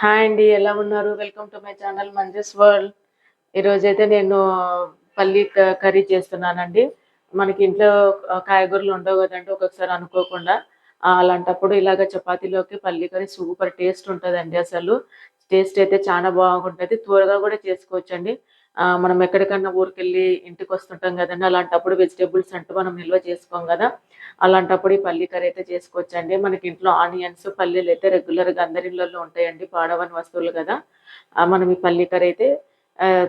Hi అండి ఎలా ఉన్నారు? Welcome to my channel Manju's world. ఈరోజు అయితే నేను పల్లి కర్రీ చేస్తున్నానండి. మనకి ఇంట్లో కాయగూరలు ఉండవు కదండి ఒక్కొక్కసారి అనుకోకుండా. అలాంటప్పుడు ఇలాగ చపాతీలోకి పల్లి కర్రీ సూపర్ టేస్ట్ ఉంటుందండి అసలు. టేస్ట్ అయితే చాలా బాగుంటుంది. త్వరగా కూడా చేసుకోవచ్చండి. మనం ఎక్కడికన్నా ఊరికెళ్ళి ఇంటికి వస్తుంటాం కదండి అలాంటప్పుడు వెజిటేబుల్స్ అంటూ మనం నిల్వ చేసుకోం కదా. అలాంటప్పుడు ఈ పల్లి కర్రీ అయితే చేసుకోవచ్చండి. మనకి ఇంట్లో ఆనియన్స్ పల్లీలు అయితే రెగ్యులర్గా అందరి ఇళ్ళల్లో ఉంటాయండి పాడవని వస్తువులు కదా. మనం ఈ పల్లి కర్రీ అయితే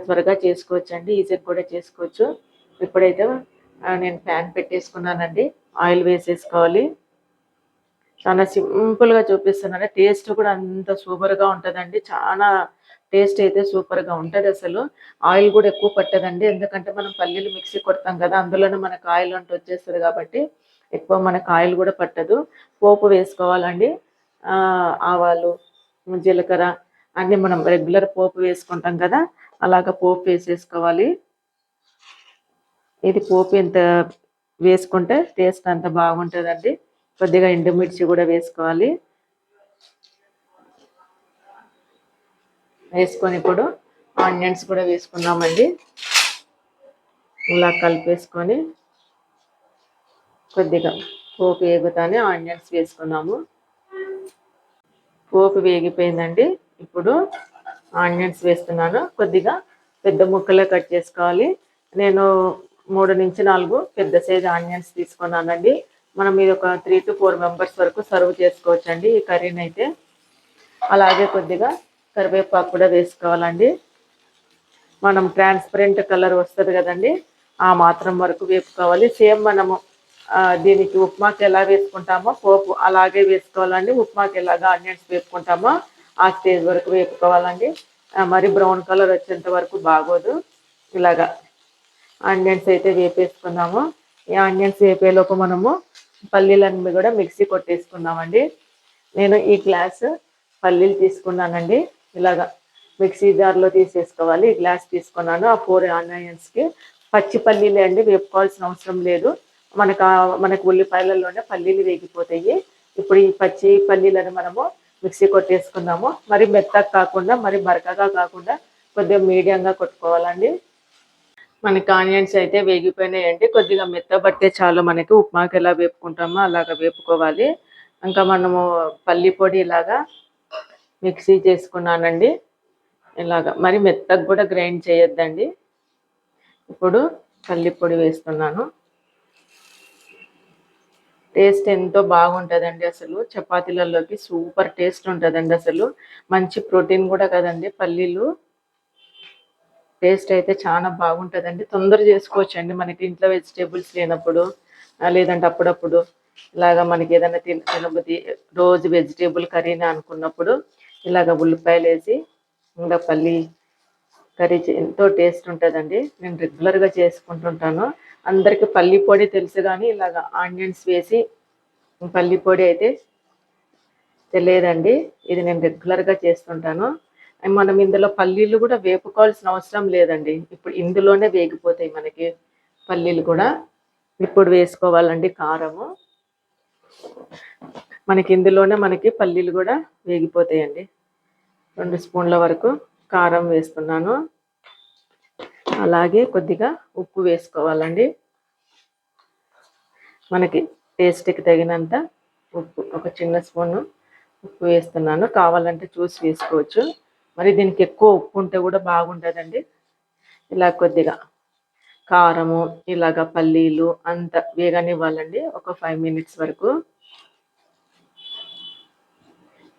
త్వరగా చేసుకోవచ్చండి ఈజీగా కూడా చేసుకోవచ్చు. ఇప్పుడైతే నేను ప్యాన్ పెట్టేసుకున్నానండి ఆయిల్ వేసేసుకోవాలి. చాలా సింపుల్గా చూపిస్తున్నాను. టేస్ట్ కూడా అంత సూపర్గా ఉంటుందండి. చాలా టేస్ట్ అయితే సూపర్గా ఉంటుంది అసలు. ఆయిల్ కూడా ఎక్కువ పట్టదండి. ఎందుకంటే మనం పల్లీలు మిక్సీ కొడతాం కదా అందులోనే మనకు ఆయిల్ అంటూ వచ్చేస్తుంది కాబట్టి ఎక్కువ మనకు ఆయిల్ కూడా పట్టదు. పోపు వేసుకోవాలండి. ఆవాలు జీలకర్ర అన్నీ మనం రెగ్యులర్ పోపు వేసుకుంటాం కదా అలాగ పోపు వేసేసుకోవాలి. ఇది పోపు ఎంత వేసుకుంటే టేస్ట్ అంత బాగుంటుందండి. కొద్దిగా ఎండుమిర్చి కూడా వేసుకోవాలి. వేసుకొని ఇప్పుడు ఆనియన్స్ కూడా వేసుకున్నామండి. ఇలా కలిపేసుకొని కొద్దిగా పోపు వేగుతానే ఆనియన్స్ వేసుకున్నాము. పోపు వేగిపోయిందండి. ఇప్పుడు ఆనియన్స్ వేస్తున్నాను. కొద్దిగా పెద్ద ముక్కలే కట్ చేసుకోవాలి. నేను మూడు నుంచి నాలుగు పెద్ద సైజ్ ఆనియన్స్ తీసుకున్నానండి. మనం ఇది ఒక త్రీ టు ఫోర్ మెంబర్స్ వరకు సర్వ్ చేసుకోవచ్చండి ఈ కర్రీని అయితే. అలాగే కొద్దిగా కరివేపాకు కూడా వేసుకోవాలండి. మనం ట్రాన్స్పరెంట్ కలర్ వస్తుంది కదండి ఆ మాత్రం వరకు వేపుకోవాలి. సేమ్ మనము దీనికి ఉప్మాకి ఎలా వేసుకుంటామో పోపు అలాగే వేసుకోవాలండి. ఉప్మాకి ఎలాగా ఆనియన్స్ వేపుకుంటామో ఆ స్టేజ్ వరకు వేపుకోవాలండి. మరి బ్రౌన్ కలర్ వచ్చేంత వరకు బాగోదు. ఇలాగా ఆనియన్స్ అయితే వేపేసుకున్నాము. ఈ ఆనియన్స్ వేపేలోపు మనము పల్లీలన్నీ కూడా మిక్సీ కొట్టేసుకున్నామండి. నేను ఈ గ్లాస్ పల్లీలు తీసుకున్నానండి. ఇలాగా మిక్సీ జార్లో తీసేసుకోవాలి ఈ గ్లాస్ తీసుకున్నాను. ఆ ఫోర్ ఆనియన్స్కి పచ్చి పల్లీలే అండి వేపుకోవాల్సిన అవసరం లేదు. మనకు మనకు ఉల్లిపాయలలోనే పల్లీలు వేగిపోతాయి. ఇప్పుడు ఈ పచ్చి పల్లీలను మనము మిక్సీ కొట్టేసుకుందాము. మరి మెత్తగా కాకుండా మరి బరకగా కాకుండా కొద్దిగా మీడియంగా కొట్టుకోవాలండి. మనకి ఆనియన్స్ అయితే వేగిపోయినాయండి. కొద్దిగా మెత్తబట్టే చాలు మనకి. ఉప్మాకి ఎలా వేపుకుంటామో అలాగ వేపుకోవాలి. ఇంకా మనము పల్లి పొడి ఇలాగా మిక్సీ చేసుకున్నానండి. ఇలాగా మరి మెత్తగా కూడా గ్రైండ్ చేయొద్దండి. ఇప్పుడు పల్లి పొడి వేస్తున్నాను. టేస్ట్ ఎంతో బాగుంటుందండి అసలు. చపాతీలలోకి సూపర్ టేస్ట్ ఉంటుందండి అసలు. మంచి ప్రోటీన్ కూడా కదండి పల్లీలు. టేస్ట్ అయితే చాలా బాగుంటుందండి. తొందర చేసుకోవచ్చండి మనకి ఇంట్లో వెజిటేబుల్స్ లేనప్పుడు లేదంటే అప్పుడప్పుడు. ఇలాగ మనకి ఏదైనా తిన తినబుద్ధి రోజు వెజిటేబుల్ కర్రీని అనుకున్నప్పుడు ఇలాగ ఉల్లిపాయలు వేసి ఇంకా పల్లి కర్రీ ఎంతో టేస్ట్ ఉంటుందండి. నేను రెగ్యులర్గా చేసుకుంటుంటాను. అందరికీ పల్లి పొడి తెలుసు కానీ ఇలాగ ఆనియన్స్ వేసి పల్లి పొడి అయితే తెలియదండి. ఇది నేను రెగ్యులర్గా చేస్తుంటాను. మనం ఇందులో పల్లీలు కూడా వేపుకోవాల్సిన అవసరం లేదండి. ఇప్పుడు ఇందులోనే వేగిపోతాయి మనకి పల్లీలు కూడా. ఇప్పుడు వేసుకోవాలండి కారము. మనకి ఇందులోనే మనకి పల్లీలు కూడా వేగిపోతాయండి. రెండు స్పూన్ల వరకు కారం వేస్తున్నాను. అలాగే కొద్దిగా ఉప్పు వేసుకోవాలండి. మనకి టేస్ట్కి తగినంత ఉప్పు ఒక చిన్న స్పూను ఉప్పు వేస్తున్నాను. కావాలంటే చూసి వేసుకోవచ్చు. మరి దీనికి ఎక్కువ ఉప్పు ఉంటే కూడా బాగుంటుందండి. ఇలా కొద్దిగా కారము ఇలాగ పల్లీలు అంత వేగనివ్వాలండి. ఒక ఫైవ్ మినిట్స్ వరకు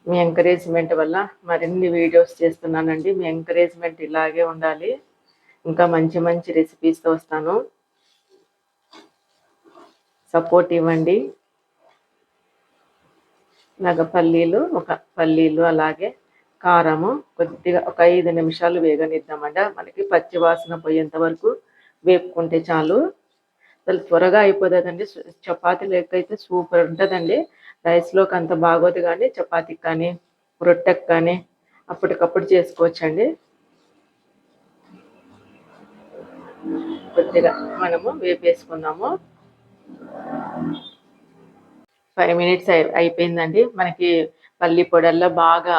మీ ఎంకరేజ్మెంట్ వల్ల మరిన్ని వీడియోస్ చేస్తున్నానండి. మీ ఎంకరేజ్మెంట్ ఇలాగే ఉండాలి. ఇంకా మంచి మంచి రెసిపీస్తో వస్తాను. సపోర్ట్ ఇవ్వండి. ఇలాగ పల్లీలు ఒక పల్లీలు అలాగే కారము కొద్దిగా ఒక ఐదు నిమిషాలు వేగనిద్దామంట మనకి పచ్చివాసన పోయేంత వరకు వేపుకుంటే చాలు. అసలు త్వరగా అయిపోతుందండి. చపాతీ లెక్క అయితే సూపర్ ఉంటుందండి. రైస్లోకి అంత బాగోదు కానీ చపాతీకి కానీ రొట్టెకి కానీ అప్పటికప్పుడు చేసుకోవచ్చండి. కొద్దిగా మనము వేపేసుకుందాము. ఫైవ్ మినిట్స్ అయిపోయిందండి. మనకి పల్లి పొడల్లో బాగా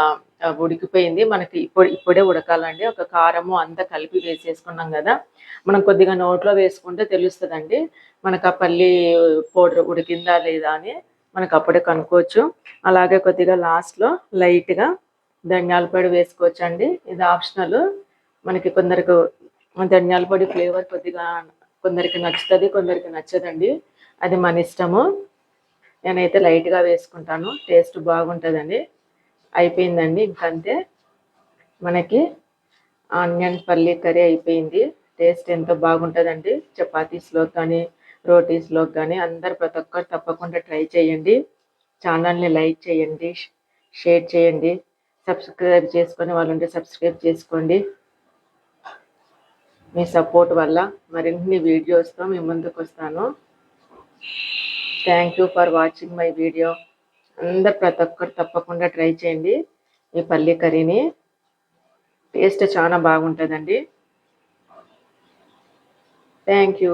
ఉడికిపోయింది. మనకి ఇప్పుడు ఇప్పుడే ఉడకాలండి. ఒక కారము అంతా కలిపి వేసేసుకున్నాం కదా. మనం కొద్దిగా నోట్లో వేసుకుంటే తెలుస్తుందండి. మనకు ఆ పల్లి పౌడర్ ఉడికిందా లేదా అని మనకు అప్పుడే కనుక్కోవచ్చు. అలాగే కొద్దిగా లాస్ట్లో లైట్గా ధనియాల పొడి వేసుకోవచ్చు అండి ఇది ఆప్షనల్. మనకి కొందరికి ధనియాల పొడి ఫ్లేవర్ కొద్దిగా కొందరికి నచ్చుతుంది కొందరికి నచ్చదండి. అది మన ఇష్టము. నేనైతే లైట్గా వేసుకుంటాను. టేస్ట్ బాగుంటుందండి. అయిపోయిందండి. ఇంకంతే. మనకి ఆనియన్ పల్లీ కర్రీ అయిపోయింది. టేస్ట్ ఎంతో బాగుంటుందండి. చపాతీస్లో కానీ రోటీస్లోకి కానీ అందరు ప్రతి ఒక్కరు తప్పకుండా ట్రై చేయండి. ఛానల్ని లైక్ చేయండి షేర్ చేయండి. సబ్స్క్రైబ్ చేసుకొని వాళ్ళు ఉంటే సబ్స్క్రైబ్ చేసుకోండి. మీ సపోర్ట్ వల్ల మరిన్ని వీడియోస్తో మీ ముందుకు వస్తాను thank you for watching my video. అందరు ప్రతి ఒక్కరు తప్పకుండా ట్రై చేయండి ఈ పల్లి కర్రీని. టేస్ట్ చాలా బాగుంటుందండి. Thank you